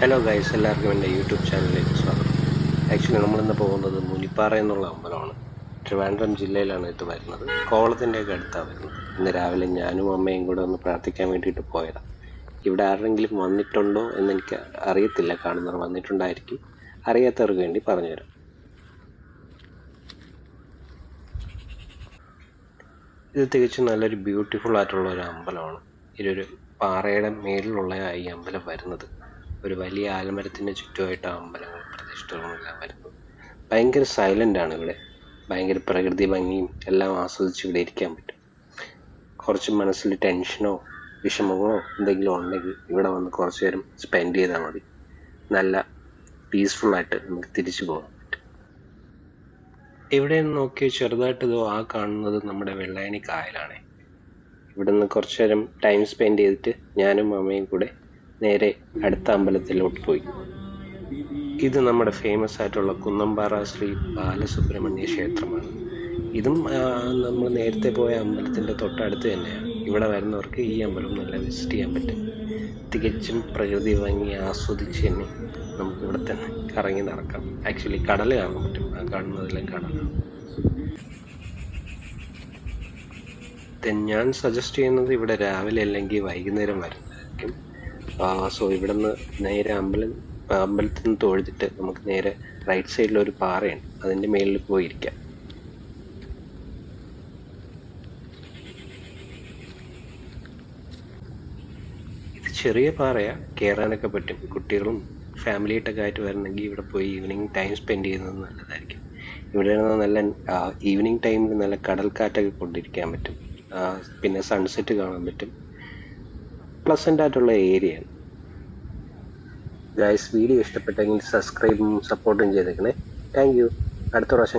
Hello guys എല്ലാവർക്കും എന്റെ YouTube ചാനലിലേക്ക് സ്വാഗതം. ആക്ച്വലി നമ്മളിന്ന് പോകുന്നത് മുനിപ്പാറ എന്നുള്ള അമ്പലമാണ്. ട്രിവാൻഡ്രം ജില്ലയിലാണ് ഇത് വരുന്നത്. കോളത്തിന്റെയൊക്കെ അടുത്താണ് വരുന്നത്. ഇന്ന് രാവിലെ ഞാനും അമ്മയും കൂടെ ഒന്ന് പ്രാർത്ഥിക്കാൻ വേണ്ടിയിട്ട് പോയതാണ് ഇവിടെ ആരെങ്കിലും വന്നിട്ടുണ്ടോ എന്ന് എനിക്ക് അറിയത്തില്ല. കാണുന്നവർ വന്നിട്ടുണ്ടായിരിക്കും. അറിയാത്തവർക്ക് വേണ്ടി പറഞ്ഞുതരാം. ഇത് തികച്ചും നല്ലൊരു ബ്യൂട്ടിഫുൾ ആയിട്ടുള്ള ഒരു അമ്പലമാണ്. ഇതൊരു പാറയുടെ മേളിലുള്ള ഈ അമ്പലം വരുന്നത്. ഒരു വലിയ ആൽമരത്തിന്റെ ചുറ്റുമായിട്ട് അമ്പലങ്ങളും പ്രതിഷ്ഠകളും എല്ലാം വരുന്നു. ഭയങ്കര സൈലന്റ് ആണ് ഇവിടെ. ഭയങ്കര പ്രകൃതി ഭംഗിയും എല്ലാം ആസ്വദിച്ച് ഇവിടെ ഇരിക്കാൻ പറ്റും. കുറച്ച് മനസ്സിൽ ടെൻഷനോ വിഷമങ്ങളോ എന്തെങ്കിലും ഉണ്ടെങ്കിൽ ഇവിടെ വന്ന് കുറച്ച് നേരം സ്പെൻഡ് ചെയ്താൽ മതി. നല്ല പീസ്ഫുള്ളായിട്ട് നമുക്ക് തിരിച്ചു പോകാം ഇവിടെ നിന്ന് നോക്കി ചെറുതായിട്ട് ഇതോ ആ കാണുന്നത് നമ്മുടെ വെള്ളായണി കായലാണ്. ഇവിടെ നിന്ന് കുറച്ചു നേരം ടൈം സ്പെൻഡ് ചെയ്തിട്ട് ഞാനും അമ്മയും കൂടെ നേരെ അടുത്ത അമ്പലത്തിലോട്ട് പോയി. ഇത് നമ്മുടെ ഫേമസ് ആയിട്ടുള്ള കുന്നമ്പാറ ശ്രീ ബാലസുബ്രഹ്മണ്യ ക്ഷേത്രമാണ്. ഇതും നമ്മൾ നേരത്തെ പോയ അമ്പലത്തിന്റെ തൊട്ടടുത്ത് തന്നെയാണ്. ഇവിടെ വരുന്നവർക്ക് ഈ അമ്പലം നല്ല വിസിറ്റ് ചെയ്യാൻ പറ്റും. തികച്ചും പ്രകൃതി ഭംഗി ആസ്വദിച്ച് തന്നെ നമുക്ക് ഇവിടെ തന്നെ കറങ്ങി നടക്കാം. ആക്ച്വലി കടൽ കാണാൻ പറ്റും. ആ കാണുന്നതിലെ കടലാണ്. ഞാൻ സജസ്റ്റ് ചെയ്യുന്നത് ഇവിടെ രാവിലെ അല്ലെങ്കിൽ വൈകുന്നേരം വരുന്നതായിരിക്കും സോ ഇവിടെ നിന്ന് നേരെ അമ്പലം അമ്പലത്തിൽ നിന്ന് തൊഴുതിട്ട് നമുക്ക് നേരെ റൈറ്റ് സൈഡിൽ ഒരു പാറയുണ്ട്. അതിന്റെ മേളിൽ പോയി ഇരിക്കാം. ഇത് ചെറിയ പാറയാ. കയറാനൊക്കെ പറ്റും. കുട്ടികളും ഫാമിലിയായിട്ടൊക്കെ ആയിട്ട് വരണമെങ്കിൽ ഇവിടെ പോയി ഈവനിങ് ടൈം സ്പെൻഡ് ചെയ്യുന്നത് നല്ലതായിരിക്കും. ഇവിടെ നല്ല ഈവനിങ് ടൈമിൽ നല്ല കടൽക്കാറ്റൊക്കെ കൊണ്ടിരിക്കാൻ പറ്റും. പിന്നെ സൺസെറ്റ് കാണാൻ പറ്റും. പ്ലസന്റ് ആയിട്ടുള്ള ഏരിയയാണ് ഗൈസ് വീഡിയോ ഇഷ്ടപ്പെട്ടെങ്കിൽ സബ്സ്ക്രൈബും സപ്പോർട്ടും ചെയ്തേക്കണേ. താങ്ക് യു അടുത്ത പ്രാവശ്യം